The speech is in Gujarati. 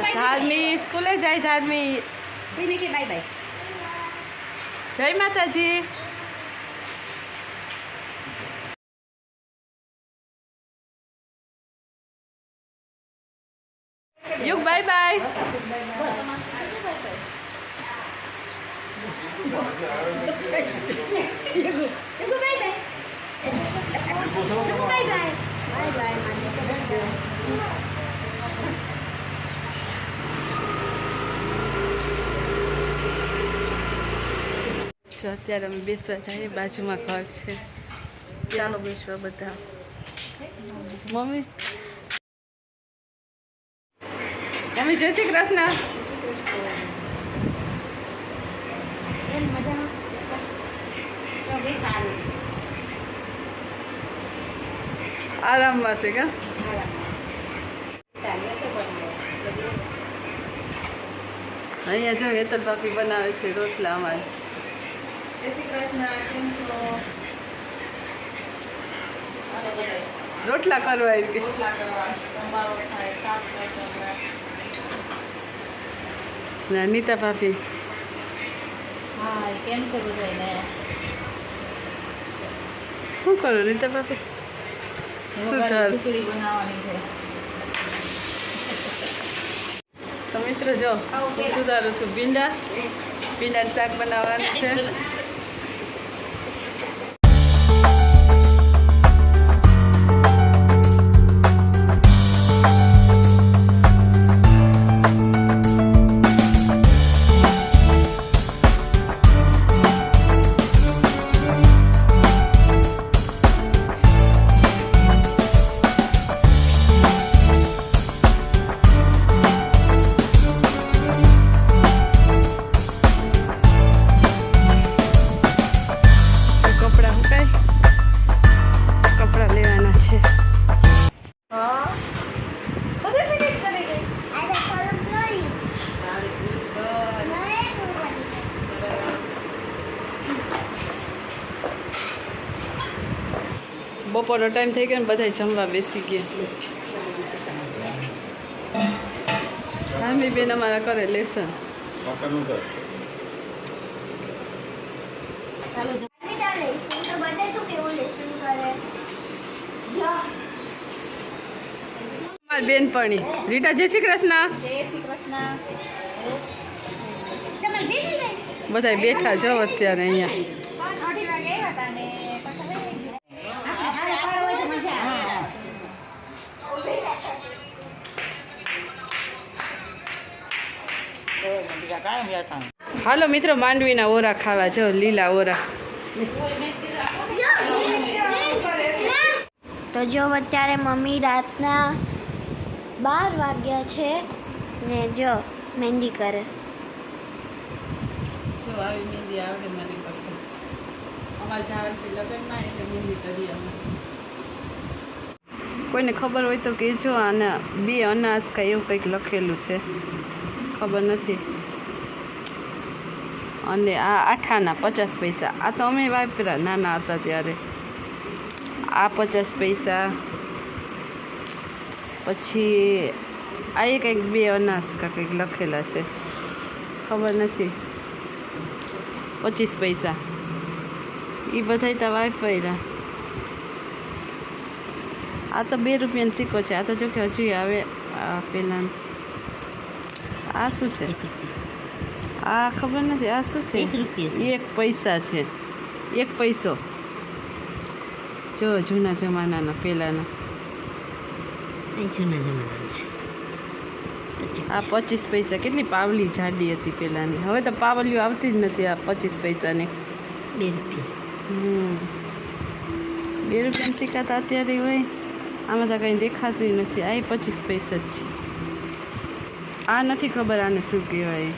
ધાર્મી સ્કૂલે જાય ધાર્મી બાય બાય. જય માતાજી. Yug bye bye. Yugu Yugu bye bye. Yugu bye bye bye. જો અત્યારે અમે બેસવા જઈએ, બાજુમાં ઘર છે. ચાલો બેસવા બધા. મમ્મી? મમ્મી, જય શ્રી કૃષ્ણ. આરામમાં છે કા? અહીંયા જો હેતલ પાપી બનાવે છે રોટલા અમારે જય શ્રી કૃષ્ણ કેમ છો રોટલા કરવા આવી ગઈ. ના નીતા ભાભી કેમ છે બધાને શું કરો નીતા ભાભી સુધાર તો મિત્ર જો સુધારું છું. ભીંડા? ભીંડાનું શાક બનાવવાનું છે. બપોરનો ટાઈમ થઈ ગયો ને બધા જમવા બેસી ગયા. હામી બેન અમારા કરે લેસન. બેનપણી. રીટા જય શ્રી કૃષ્ણ. જય શ્રી કૃષ્ણ. તમારે બેન બધા બેઠા જાઓ અત્યારે અહીંયા. હાલો મિત્રો માંડવીના ઓરા ખાવા જો લીલા ઓરા. તો જો અત્યારે મમ્મી રાતના બાર વાગ્યા છે ને જો મહેંદી કરે. જો આવી મહેંદી આવડે મારી પાસે. અમારે જવાનું છે લગ્નમાં એટલે મહેંદી કરી અમે. કોઈને ખબર હોય તો કહેજો આને બે અનાસ કાંઈ એવું કંઈક લખેલું છે. ખબર નથી. અને આ આઠાના પચાસ પૈસા. આ તો અમે વાપર્યા, નાના હતા ત્યારે. આ પચાસ પૈસા, પછી આ એ કંઈક બે અનાસ કા કંઈક લખેલા છે. ખબર નથી. પચીસ પૈસા. એ બધાય તો વાપર્યા. આ તો બે રૂપિયાનો સિક્કો છે. આ તો જો કે હજી આવે પેલા આ શું છે? આ ખબર નથી આ શું છે? એક રૂપિયો એક પૈસા છે. એક પૈસો. જો જૂના જમાનાના પહેલાંના. જૂના જમાનાનું છે. આ પચીસ પૈસા કેટલી પાવલી જાડી હતી પહેલાંની. હવે તો પાવલીઓ આવતી જ નથી આ પચીસ પૈસાની. બે રૂપિયા. હમ. બે રૂપિયાની સિક્કા તો અત્યારે હોય. આમાં તો કંઈ દેખાતું નથી. આ પચીસ પૈસા જ છે. આ નથી ખબર આને શું કહેવાય.